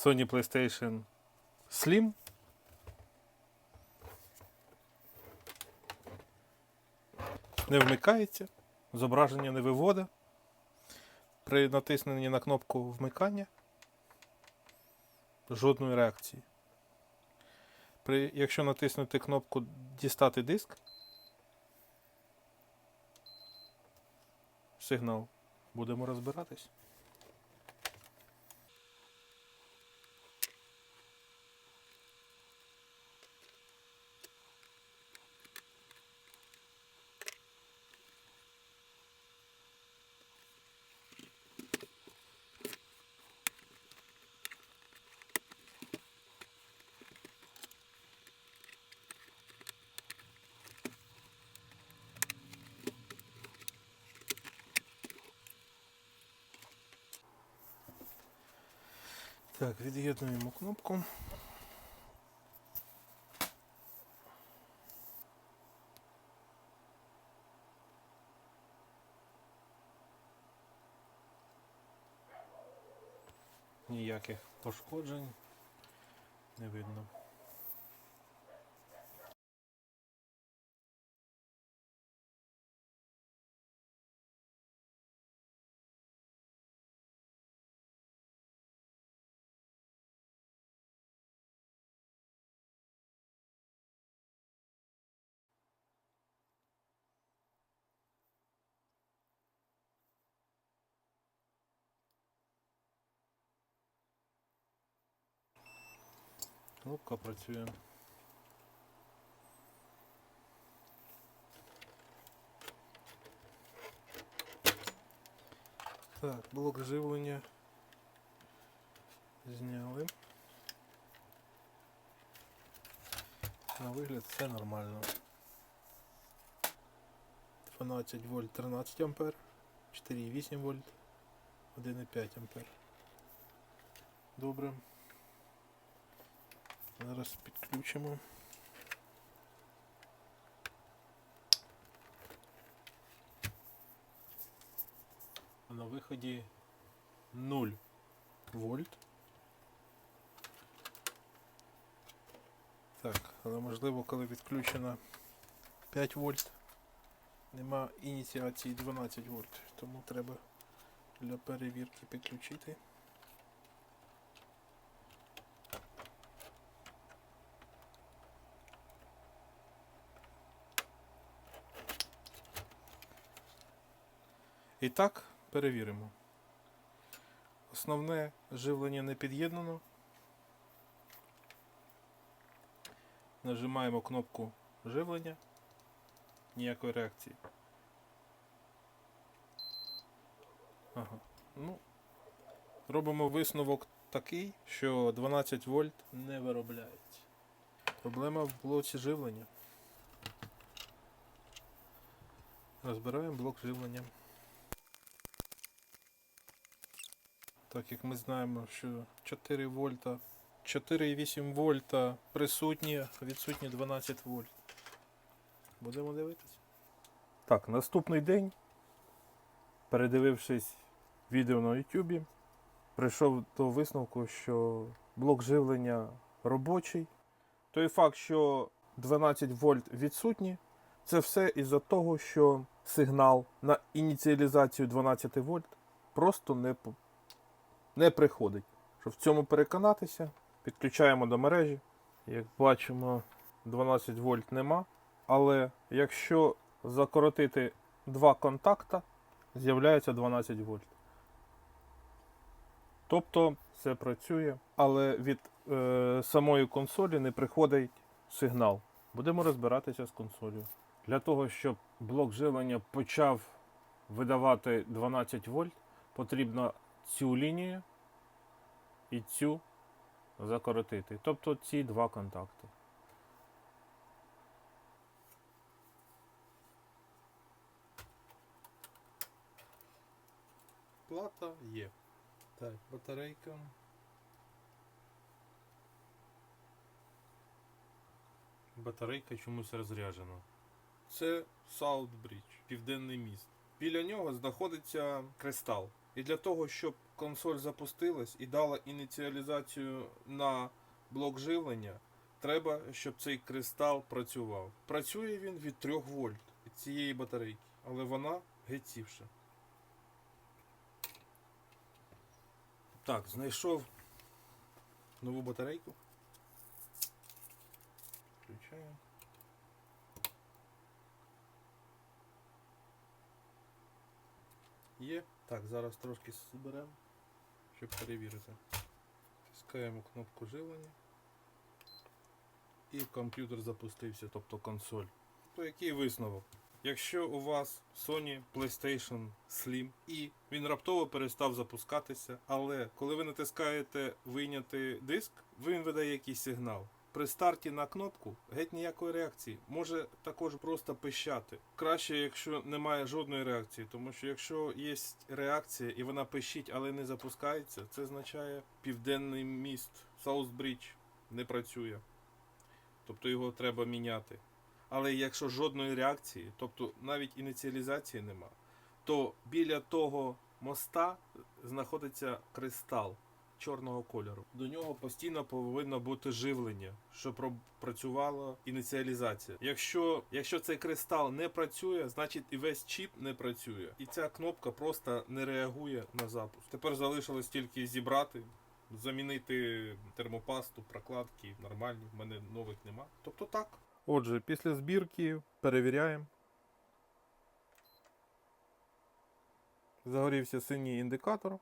Sony PlayStation Slim. Не вмикається, зображення не виводить. При натисненні на кнопку вмикання жодної реакції. При, якщо натиснути кнопку Дістати диск, сигнал. Будемо розбиратись. Так, від'єднуємо кнопку. Ніяких пошкоджень не видно. Кнопка працює. Так, блок живлення зняли. На вигляд все нормально. 12 вольт 13 ампер, 4,8 вольт, 1,5 ампер. Добре. Зараз підключимо. На виході 0 вольт. Так, але можливо, коли відключено 5 вольт, нема ініціації 12 вольт, тому треба для перевірки підключити. І так, перевіримо. Основне живлення не під'єднано. Нажимаємо кнопку живлення. Ніякої реакції. Ага. Ну, робимо висновок такий, що 12 вольт не виробляється. Проблема в блоці живлення. Розбираємо блок живлення. Так як ми знаємо, що 4 вольта, 4,8 вольта присутні, відсутні 12 вольт. Будемо дивитися. Так, наступний день, передивившись відео на YouTube, прийшов до висновку, що блок живлення робочий. Той факт, що 12 вольт відсутні, це все із-за того, що сигнал на ініціалізацію 12 вольт просто не не приходить. Щоб в цьому переконатися, підключаємо до мережі. Як бачимо, 12 вольт нема. Але якщо закоротити два контакта, з'являється 12 вольт. Тобто це працює, але від е, самої консолі не приходить сигнал. Будемо розбиратися з консолью. Для того, щоб блок живлення почав видавати 12 вольт, потрібно цю лінію і цю закоротити. Тобто ці два контакти. Плата є. Так, батарейка. Батарейка чомусь розряджена. Це Southbridge, південний міст. Біля нього знаходиться кристал. І для того, щоб консоль запустилась і дала ініціалізацію на блок живлення, треба, щоб цей кристал працював. Працює він від 3 вольт цієї батарейки, але вона геть сівша. Так, знайшов нову батарейку. Включаємо. Є. Так, зараз трошки зберемо, щоб перевірити. Тискаємо кнопку живлення. І комп'ютер запустився, тобто консоль. То який висновок? Якщо у вас Sony PlayStation Slim і він раптово перестав запускатися, але коли ви натискаєте вийняти диск, він видає якийсь сигнал. При старті на кнопку геть ніякої реакції. Може також просто пищати. Краще, якщо немає жодної реакції, тому що якщо є реакція і вона пищить, але не запускається, це означає південний міст Саусбрідж не працює. Тобто його треба міняти. Але якщо жодної реакції, тобто навіть ініціалізації нема, то біля того моста знаходиться кристал чорного кольору. До нього постійно повинно бути живлення, щоб працювала ініціалізація. Якщо, якщо цей кристал не працює, значить і весь чіп не працює. І ця кнопка просто не реагує на запуск. Тепер залишилось тільки зібрати, замінити термопасту, прокладки нормальні, в мене нових нема. Тобто так. Отже, після збірки перевіряємо. Загорівся синій індикатор.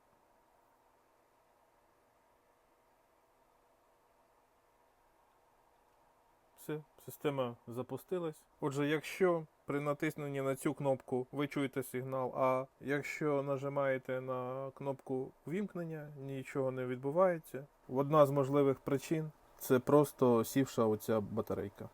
Все, система запустилась. Отже, якщо при натисненні на цю кнопку ви чуєте сигнал, а якщо нажимаєте на кнопку вімкнення, нічого не відбувається. Одна з можливих причин це просто сівша оця батарейка.